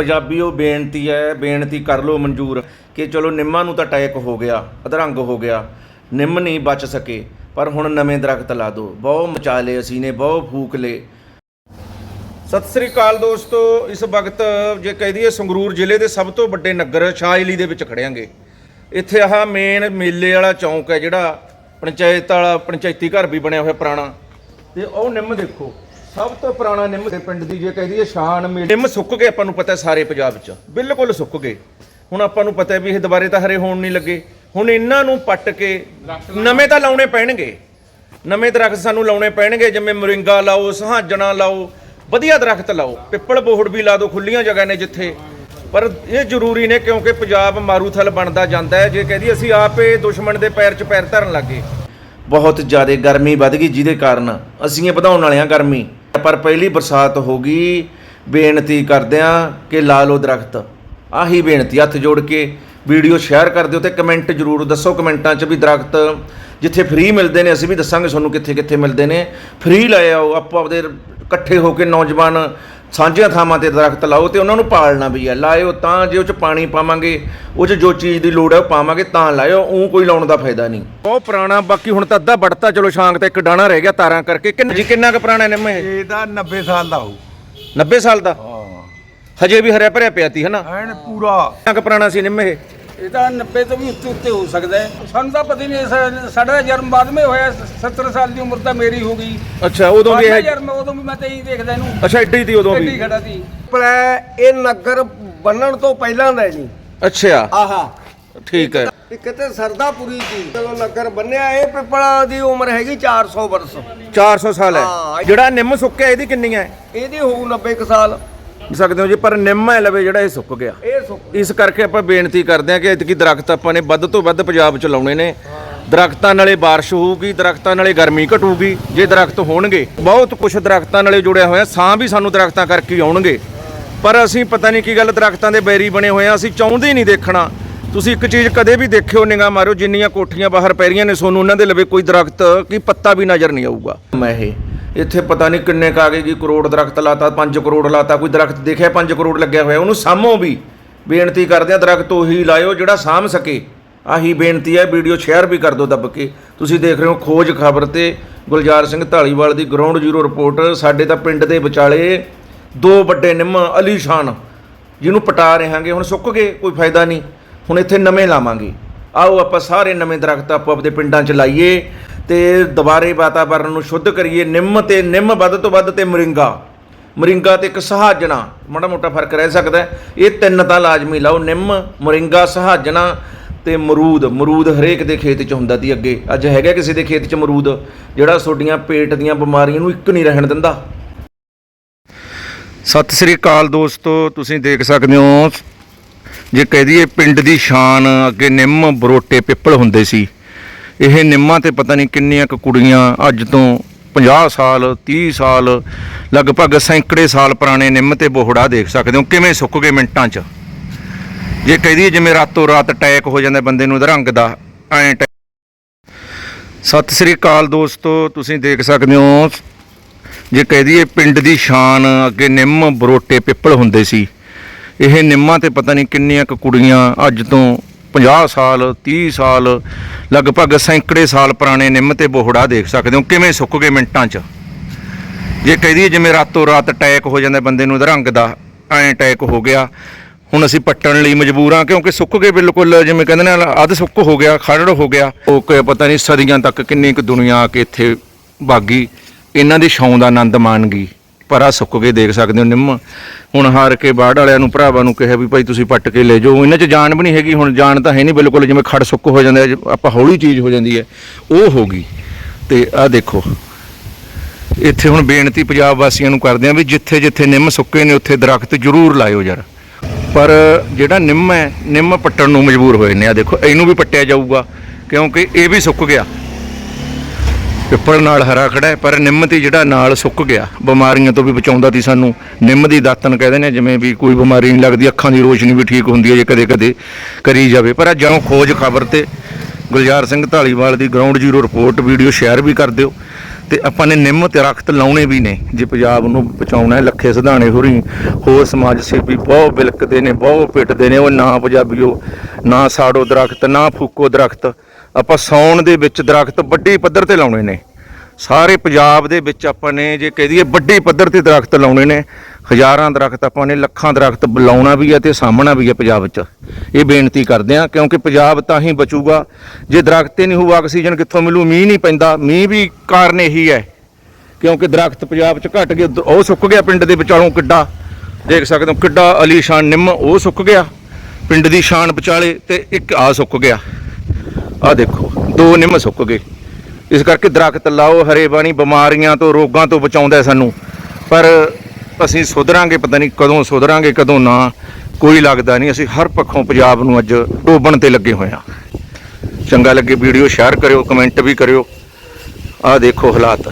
ਪੰਜਾਬੀਓ ਬੇਨਤੀ ਹੈ, ਬੇਨਤੀ ਕਰ ਲਓ ਮਨਜ਼ੂਰ ਕਿ ਚਲੋ ਨਿੰਮਾਂ ਨੂੰ ਤਾਂ ਅਟੈਕ ਹੋ ਗਿਆ, ਅਧਰੰਗ ਹੋ ਗਿਆ, ਨਿੰਮ ਨਹੀਂ ਬਚ ਸਕੇ, ਪਰ ਹੁਣ ਨਵੇਂ ਦਰਖਤ ਲਾ ਦਿਓ। ਬਹੁਤ ਮਚਾ ਲਏ ਅਸੀਂ ਨੇ ਬਹੁਤ ਫੂਕ ਲਏ। ਸਤਿ ਸ੍ਰੀ ਅਕਾਲ ਦੋਸਤੋ, ਇਸ ਵਕਤ ਜੇ ਕਹਿ ਦਈਏ ਸੰਗਰੂਰ ਜ਼ਿਲ੍ਹੇ ਦੇ ਸਭ ਤੋਂ ਵੱਡੇ ਨਗਰ ਸ਼ਾਇਲੀ ਦੇ ਵਿੱਚ ਖੜਿਆਂਗੇ। ਇੱਥੇ ਆਹ ਮੇਨ ਮੇਲੇ ਵਾਲਾ ਚੌਂਕ ਹੈ ਜਿਹੜਾ, ਪੰਚਾਇਤ ਵਾਲਾ, ਪੰਚਾਇਤੀ ਘਰ ਵੀ ਬਣਿਆ ਹੋਇਆ ਪੁਰਾਣਾ। ਤੇ ਉਹ ਨਿੰਮ ਦੇਖੋ। ਸਭ ਤੋਂ ਪੁਰਾਣਾ ਨਿੰਮ ਦੇ ਪਿੰਡ ਦੀ ਜੇ ਕਹਿ ਦਈਏ ਸ਼ਾਨ ਮੇਲੇ ਨਿੰਮ ਸੁੱਕ ਗਏ ਆਪਾਂ ਨੂੰ ਪਤਾ ਹੈ ਸਾਰੇ ਪੰਜਾਬ 'ਚ। ਬਿਲਕੁਲ ਸੁੱਕ ਗਏ। ਹੁਣ ਆਪਾਂ ਨੂੰ ਪਤਾ ਹੈ ਵੀ ਇਹ ਦੁਬਾਰੇ ਤਾਂ ਹਰੇ ਹੋਣ ਨਹੀਂ ਲੱਗੇ। ਹੁਣ ਇਹਨਾਂ ਨੂੰ ਪੱਟ ਕੇ ਨਵੇਂ ਤਾਂ ਲਾਉਣੇ ਪੈਣਗੇ। ਨਵੇਂ ਦਰਖਤ ਸਾਨੂੰ ਲਾਉਣੇ ਪੈਣਗੇ ਜਿਵੇਂ ਮੋਰਿੰਗਾ ਲਾਓ ਸਹਾਜਣਾ ਲਾਓ ਵਧੀਆ ਦਰਖਤ ਲਾਓ। ਪਿੱਪਲ ਬੋਹੜ ਵੀ ਲਾ ਦਿਓ ਖੁੱਲੀਆਂ ਜਗ੍ਹਾ ਨੇ ਜਿੱਥੇ। ਪਰ ਇਹ ਜ਼ਰੂਰੀ ਨੇ ਕਿਉਂਕਿ ਪੰਜਾਬ ਮਾਰੂਥਲ ਬਣਦਾ ਜਾਂਦਾ ਹੈ। ਜੇ ਕਹਦੀ ਅਸੀਂ ਆਪੇ ਦੁਸ਼ਮਣ ਦੇ ਪੈਰ 'ਚ ਪੈਰ ਧਰਨ ਲੱਗੇ ਬਹੁਤ ਜ਼ਿਆਦਾ ਗਰਮੀ ਵੱਧ ਗਈ ਜਿਹਦੇ ਕਾਰਨ ਅਸੀਂ ਇਹ ਵਧਾਉਣ ਵਾਲੇ ਹਾਂ ਗਰਮੀ। ਪਰ ਪਹਿਲੀ ਬਰਸਾਤ ਹੋ ਗਈ, ਬੇਨਤੀ ਕਰਦਿਆਂ ਕਿ ਲਾ ਲਓ ਦਰਖਤ। ਆਹੀ ਬੇਨਤੀ, ਹੱਥ ਜੋੜ ਕੇ ਵੀਡੀਓ ਸ਼ੇਅਰ ਕਰ ਦਿਓ ਤੇ ਕਮੈਂਟ ਜ਼ਰੂਰ ਦੱਸੋ ਕਮੈਂਟਾਂ 'ਚ ਵੀ ਦਰਖਤ ਜਿੱਥੇ ਫ੍ਰੀ ਮਿਲਦੇ ਨੇ, ਅਸੀਂ ਵੀ ਦੱਸਾਂਗੇ ਤੁਹਾਨੂੰ ਕਿੱਥੇ ਕਿੱਥੇ ਮਿਲਦੇ ਨੇ। ਫ੍ਰੀ ਲੈ ਆਓ, ਆਪੋ ਆਪਦੇ ਇਕੱਠੇ ਹੋ ਕੇ ਨੌਜਵਾਨ ਸਾਂਝੀਆਂ ਥਾਵਾਂ ਤੇ ਦਰਖਤ ਲਾਓ ਤੇ ਉਹਨਾਂ ਨੂੰ ਪਾਲਣਾ ਵੀ ਹੈ ਲਾਇਓ ਤਾਂ ਜੇ ਉਹ ਚ ਪਾਣੀ ਪਾਵਾਂਗੇ ਉਹ ਚ ਜੋ ਚੀਜ਼ ਦੀ ਲੋੜ ਹੈ ਉਹ ਪਾਵਾਂਗੇ ਤਾਂ ਲਾਇਓ ਉਹ ਕੋਈ ਲਾਉਣ ਦਾ ਫਾਇਦਾ ਨਹੀਂ। ਬਹੁਤ ਪੁਰਾਣਾ ਬਾਕੀ ਹੁਣ ਤਾਂ ਅੱਧਾ ਵੜਤਾ ਚਲੋ ਸ਼ਾਂਗ ਤੇ ਇੱਕ ਡਾਣਾ ਰਹਿ ਗਿਆ ਤਾਰਾਂ ਕਰਕੇ। ਕਿੰਨਾ ਜੀ ਕਿੰਨਾ ਕੁ ਪੁਰਾਣਾ ਨਿੰਮ ਇਹ? ਇਹ ਤਾਂ 90 ਸਾਲ ਦਾ ਹੋਊ। 90 ਸਾਲ ਦਾ? ਹਾਂ। ਹਜੇ ਵੀ ਹਰਿਆ ਭਰਿਆ ਪਿਆ ਤੀ ਹਨਾ? ਐਨ ਪੂਰਾ। ਕਿੰਨਾ ਕੁ ਪੁਰਾਣਾ ਸੀ ਨਿੰਮ ਇਹ? ਇਹ ਤਾਂ 90 ਤੋਂ ਵੀ ਉੱਤੇ ਉੱਤੇ ਹੋ ਸਕਦਾ ਹੈ। ਸਾਨੂੰ ਤਾਂ ਪਤਾ ਹੀ ਨਹੀਂ ਸਾ- ਸਾਡਾ ਜਨਮ ਬਾਅਦ ਵਿੱਚ ਹੋਇਆ 70 ਸਾਲ ਦੀ ਉਮਰ ਤਾਂ ਮੇਰੀ ਹੋ ਗਈ। ਅੱਛਾ ਉਦੋਂ ਵੀ ਇਹ ਜਨਮ ਉਦੋਂ ਵੀ ਮੈਂ ਤਾਂ ਇਹੀ ਦੇਖਦਾ ਇਹਨੂੰ। ਅੱਛਾ ਏਡੀ ਤੀ ਉਦੋਂ ਵੀ। ਖੜਾ ਸੀ। ਪਲੈ ਇਹ ਨਗਰ ਬੰਨਣ ਤੋਂ ਪਹਿਲਾਂ ਦਾ ਹੈ ਜੀ। ਅੱਛਾ। ਆਹਾ। ਠੀਕ ਹੈ। ਇੱਕ ਤੇ ਸਰਦਾਪੁਰੀ ਸੀ ਜਦੋਂ ਨਗਰ ਬੰਨਿਆ ਇਹ ਪਿੱਪਲਾਂ ਦੀ ਉਮਰ ਹੈਗੀ 400 ਬਰਸ 400 ਸਾਲ ਹੈ। ਹਾਂ। ਜਿਹੜਾ ਨਿੰਮ ਸੁੱਕਿਆ ਇਹਦੀ ਕਿੰਨੀ ਹੈ? ਇਹਦੀ ਹੋਊ 90 ਕੁ ਸਾਲ। ਸਕਦੇ ਹੋ ਜੀ ਪਰ ਨਿੰਮ ਹੈ ਲਵੇ ਜਿਹੜਾ ਇਹ ਸੁੱਕ ਗਿਆ। ਇਹ ਇਸ ਕਰਕੇ ਆਪਾਂ ਬੇਨਤੀ ਕਰਦੇ ਹਾਂ ਕਿ ਇਤਕੀ ਦਰਖਤ ਆਪਾਂ ਨੇ ਵੱਧ ਤੋਂ ਵੱਧ ਪੰਜਾਬ 'ਚ ਲਾਉਣੇ ਨੇ। ਦਰਖਤਾਂ ਨਾਲੇ ਬਾਰਿਸ਼ ਹੋਊਗੀ, ਦਰਖਤਾਂ ਨਾਲੇ ਗਰਮੀ ਘਟੂਗੀ। ਜੇ ਦਰਖਤ ਹੋਣਗੇ, ਬਹੁਤ ਕੁਝ ਦਰਖਤਾਂ ਨਾਲੇ ਜੁੜਿਆ ਹੋਇਆ, ਸਾਹ ਵੀ ਸਾਨੂੰ ਦਰਖਤਾਂ ਕਰਕੇ ਹੀ ਆਉਣਗੇ। ਪਰ ਅਸੀਂ ਪਤਾ ਨਹੀਂ ਕੀ ਗੱਲ, ਦਰਖਤਾਂ ਦੇ ਬੈਰੀ ਬਣੇ ਹੋਏ ਆ, ਅਸੀਂ ਚਾਹੁੰਦੇ ਹੀ ਨਹੀਂ ਦੇਖਣਾ। ਤੁਸੀਂ ਇੱਕ ਚੀਜ਼ ਕਦੇ ਵੀ ਦੇਖਿਓ, ਨਿਗਾਹ ਮਾਰਿਓ, ਜਿੰਨੀਆਂ ਕੋਠੀਆਂ ਬਾਹਰ ਪੈ ਰਹੀਆਂ ਨੇ, ਸੋਨੂੰ ਉਹਨਾਂ ਦੇ ਲਵੇ ਕੋਈ ਦਰਖਤ, ਕੀ ਪੱਤਾ ਵੀ ਨਜ਼ਰ ਨਹੀਂ ਆਊਗਾ। ਮੈਂ ਇਹ, ਇੱਥੇ ਪਤਾ ਨਹੀਂ ਕਿੰਨੇ ਕਾਗੇ ਕੀ ਕਰੋੜ ਦਰਖਤ ਲਾਤਾ 5 ਕਰੋੜ ਲਾਤਾ, ਕੋਈ ਦਰਖਤ ਦੇਖਿਆ 5 ਕਰੋੜ ਲੱਗਿਆ ਹੋਇਆ, ਉਹਨੂੰ ਸਾਂਭੋ ਵੀ ਬੇਨਤੀ ਕਰਦੇ ਆ, ਦਰਖਤ ਉਹੀ ਲਾਇਓ, ਜਿਹੜਾ ਸਾਂਭ ਸਕੇ। ਆਹੀ ਬੇਨਤੀ ਹੈ ਵੀਡੀਓ ਸ਼ੇਅਰ ਵੀ ਕਰ ਦਿਓ ਦੱਬ ਕੇ। ਤੁਸੀਂ ਦੇਖ ਰਹੇ ਹੋ ਖੋਜ ਖਬਰ ਤੇ ਗੁਲਜ਼ਾਰ ਸਿੰਘ ਢਾਲੀਵਾਲ ਦੀ ਗਰਾਊਂਡ ਜ਼ੀਰੋ ਰਿਪੋਰਟ। ਸਾਡੇ ਤਾਂ ਪਿੰਡ ਦੇ ਵਿਚਾਲੇ ਦੋ ਵੱਡੇ ਨਿੰਮ ਅਲੀਸ਼ਾਨ ਜਿਹਨੂੰ ਪਟਾ ਰਹਾਂਗੇ, ਹੁਣ ਸੁੱਕ ਗਏ, ਕੋਈ ਫਾਇਦਾ ਨਹੀਂ। ਹੁਣ ਇੱਥੇ ਨਵੇਂ ਲਾਵਾਂਗੇ। ਆਓ ਆਪਾਂ ਸਾਰੇ ਨਵੇਂ ਦਰਖਤ ਆਪੋ ਆਪਣੇ ਪਿੰਡਾਂ 'ਚ ਲਾਈਏ ਤੇ ਦੁਬਾਰੇ ਵਾਤਾਵਰਣ ਨੂੰ ਸ਼ੁੱਧ ਕਰੀਏ। ਨਿੰਮ ਤੇ ਨਿੰਮ ਵੱਧ ਤੋਂ ਵੱਧ ਤੇ ਮਰਿੰਗਾ। ਮਰਿੰਗਾ ਤੇ ਇੱਕ ਸਹਾਜਣਾ, ਮਾੜਾ ਮੋਟਾ ਫ਼ਰਕ ਰਹਿ ਸਕਦਾ ਇਹ ਤਿੰਨ ਤਾਂ ਲਾਜ਼ਮੀ ਲਾਓ, ਨਿੰਮ, ਮਰਿੰਗਾ, ਸਹਾਜਣਾ ਤੇ ਮਰੂਦ। ਮਰੂਦ ਹਰੇਕ ਦੇ ਖੇਤ 'ਚ ਹੁੰਦਾ ਦੀ ਅੱਗੇ। ਅੱਜ ਹੈਗਾ ਕਿਸੇ ਦੇ ਖੇਤ 'ਚ ਮਰੂਦ, ਜਿਹੜਾ ਤੁਹਾਡੀਆਂ ਪੇਟ ਦੀਆਂ ਬਿਮਾਰੀਆਂ ਨੂੰ ਇੱਕ ਨਹੀਂ ਰਹਿਣ ਦਿੰਦਾ। ਸਤਿ ਸ੍ਰੀ ਅਕਾਲ ਦੋਸਤੋ, ਤੁਸੀਂ ਦੇਖ ਸਕਦੇ ਹੋ, ਜੇ ਕਹਿ ਦਈਏ ਪਿੰਡ ਦੀ ਸ਼ਾਨ, ਅੱਗੇ ਨਿੰਮ, ਬਰੋਟੇ, ਪਿੱਪਲ ਹੁੰਦੇ ਸੀ। ਇਹ ਨਿੰਮਾਂ ਤੇ ਪਤਾ ਨਹੀਂ ਕਿੰਨੀਆਂ ਕੁ ਕੁੜੀਆਂ ਅੱਜ ਤੋਂ 50 ਸਾਲ 30 ਸਾਲ, ਲਗਭਗ ਸੈਂਕੜੇ ਸਾਲ ਪੁਰਾਣੇ ਨਿੰਮ ਤੇ ਬੋਹੜਾ ਦੇਖ ਸਕਦੇ ਹੋ, ਕਿਵੇਂ ਸੁੱਕ ਗਏ ਮਿੰਟਾਂ 'ਚ। ਜੇ ਕਹਿ ਦਈਏ ਜਿਵੇਂ ਰਾਤੋਂ ਰਾਤ ਅਟੈਕ ਹੋ ਜਾਂਦਾ ਬੰਦੇ ਨੂੰ ਰੰਗ ਦਾ, ਐਂ ਅਟੈਕ- ਸਤਿ ਸ੍ਰੀ ਅਕਾਲ ਦੋਸਤੋ, ਤੁਸੀਂ ਦੇਖ ਸਕਦੇ ਹੋ। ਜੇ ਕਹਿ ਦਈਏ ਪਿੰਡ ਦੀ ਸ਼ਾਨ, ਅੱਗੇ ਨਿੰਮ ਬਰੋਟੇ ਪਿੱਪਲ ਹੁੰਦੇ ਸੀ। ਇਹ ਨਿੰਮਾਂ ਤੇ ਪਤਾ ਨਹੀਂ ਕਿੰਨੀਆਂ ਕੁ ਕੁੜੀਆਂ ਅੱਜ ਤੋਂ 50 ਸਾਲ 30 ਸਾਲ, ਲਗਭਗ ਸੈਂਕੜੇ ਸਾਲ ਪੁਰਾਣੇ ਨਿੰਮ ਤੇ ਬੋਹੜਾ ਦੇਖ ਸਕਦੇ ਹੋ, ਕਿਵੇਂ ਸੁੱਕ ਗਏ ਮਿੰਟਾਂ 'ਚ। ਜੇ ਕਹਿ ਦਈਏ ਜਿਵੇਂ ਰਾਤੋਂ ਰਾਤ ਅਟੈਕ ਹੋ ਜਾਂਦਾ ਬੰਦੇ ਨੂੰ, ਰੰਗ ਦਾ ਐਂ ਅਟੈਕ ਹੋ ਗਿਆ। ਹੁਣ ਅਸੀਂ ਪੱਟਣ ਲਈ ਮਜਬੂਰ ਹਾਂ, ਕਿਉਂਕਿ ਸੁੱਕ ਗਏ ਬਿਲਕੁਲ, ਜਿਵੇਂ ਕਹਿੰਦੇ ਨੇ, ਅੱਧ ਸੁੱਕ ਹੋ ਗਿਆ ਖੜੜ ਹੋ ਗਿਆ। ਉਹ ਕੋਈ ਪਤਾ ਨਹੀਂ ਸਦੀਆਂ ਤੱਕ ਕਿੰਨੀ ਕੁ ਦੁਨੀਆ ਆ ਕੇ ਇੱਥੇ ਬਾਗੀ। ਇਹਨਾਂ ਦੀ ਛਾਂ ਦਾ ਆਨੰਦ ਮਾਣ ਗਈ ਪਰ ਆ ਸੁੱਕ ਗਏ, ਦੇਖ ਸਕਦੇ ਹੋ ਨਿੰਮ। ਹੁਣ ਹਾਰ ਕੇ ਬਾੜ ਵਾਲਿਆਂ ਨੂੰ, ਭਰਾਵਾਂ ਨੂੰ ਕਿਹਾ ਵੀ ਭਾਈ ਤੁਸੀਂ ਪੱਟ ਕੇ ਲੈ ਜਾਓ। ਇਹਨਾਂ 'ਚ ਜਾਨ ਵੀ ਨਹੀਂ ਹੈਗੀ, ਹੁਣ ਜਾਨ ਤਾਂ ਹੈ ਨਹੀਂ ਬਿਲਕੁਲ, ਜਿਵੇਂ ਖੜ ਸੁੱਕ ਹੋ ਜਾਂਦਾ ਆਪਾਂ ਹੌਲੀ ਚੀਜ਼ ਹੋ ਜਾਂਦੀ ਹੈ। ਉਹ ਹੋ ਗਈ। ਤੇ ਆਹ ਦੇਖੋ, ਇੱਥੇ ਹੁਣ ਬੇਨਤੀ ਪੰਜਾਬ ਵਾਸੀਆਂ ਨੂੰ ਕਰਦੇ ਆ ਵੀ ਜਿੱਥੇ ਜਿੱਥੇ ਨਿੰਮ ਸੁੱਕੇ ਨੇ, ਉੱਥੇ ਦਰਖਤ ਜ਼ਰੂਰ ਲਾਇਓ ਯਾਰ ਪਰ ਜਿਹੜਾ ਨਿੰਮ ਹੈ, ਨਿੰਮ ਪੱਟਣ ਨੂੰ ਮਜਬੂਰ ਹੋਏ ਨੇ। ਆ ਦੇਖੋ, ਇਹਨੂੰ ਵੀ ਪੱਟਿਆ ਜਾਊਗਾ, ਕਿਉਂਕਿ ਇਹ ਵੀ ਸੁੱਕ ਗਿਆ। ਪਿੱਪਲ ਨਾਲ ਹਰਾ ਖੜਾ ਹੈ, ਪਰ ਨਿੰਮ ਤੇ ਜਿਹੜਾ ਨਾਲ ਸੁੱਕ ਗਿਆ, ਬਿਮਾਰੀਆਂ ਤੋਂ ਵੀ ਬਚਾਉਂਦਾ ਸੀ ਸਾਨੂੰ। ਨਿੰਮ ਦੀ ਦਾਤਨ ਕਹਿੰਦੇ ਨੇ, ਜਿਵੇਂ ਵੀ ਕੋਈ ਬਿਮਾਰੀ ਨਹੀਂ ਲੱਗਦੀ, ਅੱਖਾਂ ਦੀ ਰੋਸ਼ਨੀ ਵੀ ਠੀਕ ਹੁੰਦੀ ਹੈ ਜੇ ਕਦੇ ਕਦੇ ਕਰੀ ਜਾਵੇ। ਪਰ ਅੱਜ ਜਦੋਂ ਖੋਜ ਖਬਰ ਤੇ ਗੁਲਜ਼ਾਰ ਸਿੰਘ ਢਾਲੀਵਾਲ ਦੀ ground zero report video share ਵੀ ਕਰ ਦਿਓ। ਤੇ ਆਪਾਂ ਨੇ ਨਿੰਮ ਤੇ ਦਰਖਤ ਲਾਉਣੇ ਵੀ ਨੇ, ਜੇ ਪੰਜਾਬ ਨੂੰ ਬਚਾਉਣਾ ਹੈ, ਲੱਖੇ ਸਿਧਾਣੇ ਹੋਰੀ, ਹੋਰ ਸਮਾਜ ਸੇਵੀ ਬਹੁਤ ਬਿਲਕਦੇ ਨੇ, ਬਹੁਤ ਪਿੱਟਦੇ ਨੇ, ਉਹ ਨਾ ਪੰਜਾਬੀਓ, ਨਾ ਸਾੜੋ ਦਰਖਤ, ਨਾ ਫੂਕੋ ਦਰਖਤ। ਆਪਾਂ ਸੌਣ ਦੇ ਵਿੱਚ ਦਰਖਤ ਵੱਡੀ ਪੱਧਰ ਤੇ ਲਾਉਣੇ ਨੇ। ਸਾਰੇ ਪੰਜਾਬ ਦੇ ਵਿੱਚ ਆਪਾਂ ਨੇ ਜੇ ਕਹਿ ਦਈਏ ਵੱਡੀ ਪੱਧਰ ਤੇ ਦਰਖਤ ਲਾਉਣੇ ਨੇ। ਹਜ਼ਾਰਾਂ ਦਰਖਤ ਆਪਾਂ ਨੇ, ਲੱਖਾਂ ਦਰਖਤ ਲਾਉਣਾ ਵੀ ਹੈ ਤੇ ਸਾਹਮਣਾ ਵੀ ਹੈ ਪੰਜਾਬ ਵਿੱਚ। ਇਹ ਬੇਨਤੀ ਕਰਦੇ ਆ ਕਿਉਂਕਿ ਪੰਜਾਬ ਤਾਂ ਹੀ ਬਚੂਗਾ। ਜੇ ਦਰਖਤ ਹੀ ਨਹੀਂ ਹੋਊ, ਆਕਸੀਜਨ ਕਿੱਥੋਂ ਮਿਲੂ? ਮੀਂਹ ਨਹੀਂ ਪੈਂਦਾ। ਮੀਂਹ ਵੀ ਕਾਰਨ ਇਹੀ ਹੈ, ਕਿਉਂਕਿ ਦਰਖਤ ਪੰਜਾਬ 'ਚ ਘਟ ਗਏ ਉੱਧਰ- ਉਹ ਸੁੱਕ ਗਿਆ ਪਿੰਡ ਦੇ ਵਿਚਾਲੋਂ ਕਿੱਡਾ। ਦੇਖ ਸਕਦੇ ਹੋ ਕਿੱਡਾ ਅਲੀਸ਼ਾਨ ਨਿੰਮ, ਉਹ ਸੁੱਕ ਗਿਆ। ਪਿੰਡ ਦੀ ਸ਼ਾਨ ਵਿਚਾਲੇ ਤੇ ਇੱਕ ਆ ਸੁੱਕ ਗਿਆ। ਆ ਦੇਖੋ, ਦੋ ਨਿੰਮ ਸੁੱਕ ਗਏ। ਇਸ ਕਰਕੇ ਦਰਖਤ ਲਾਓ, ਹਰੇ ਬਾਣੀ ਬਿਮਾਰੀਆਂ ਤੋਂ, ਰੋਗਾਂ ਤੋਂ ਬਚਾਉਂਦਾ ਸਾਨੂੰ। ਪਰ ਅਸੀਂ ਸੁਧਰਾਂਗੇ, ਪਤਾ ਨਹੀਂ ਕਦੋਂ ਸੁਧਰਾਂਗੇ, ਕਦੋਂ ਨਾ। ਕੋਈ ਲੱਗਦਾ ਨਹੀਂ, ਅਸੀਂ ਹਰ ਪੱਖੋਂ ਪੰਜਾਬ ਨੂੰ ਅੱਜ ਡੋਬਣ ਤੇ ਲੱਗੇ ਹੋਏ ਹਾਂ। ਚੰਗਾ ਲੱਗੇ ਵੀਡੀਓ, ਸ਼ੇਅਰ ਕਰਿਓ, ਕਮੈਂਟ ਵੀ ਕਰਿਓ। ਆਹ ਦੇਖੋ ਹਾਲਾਤ।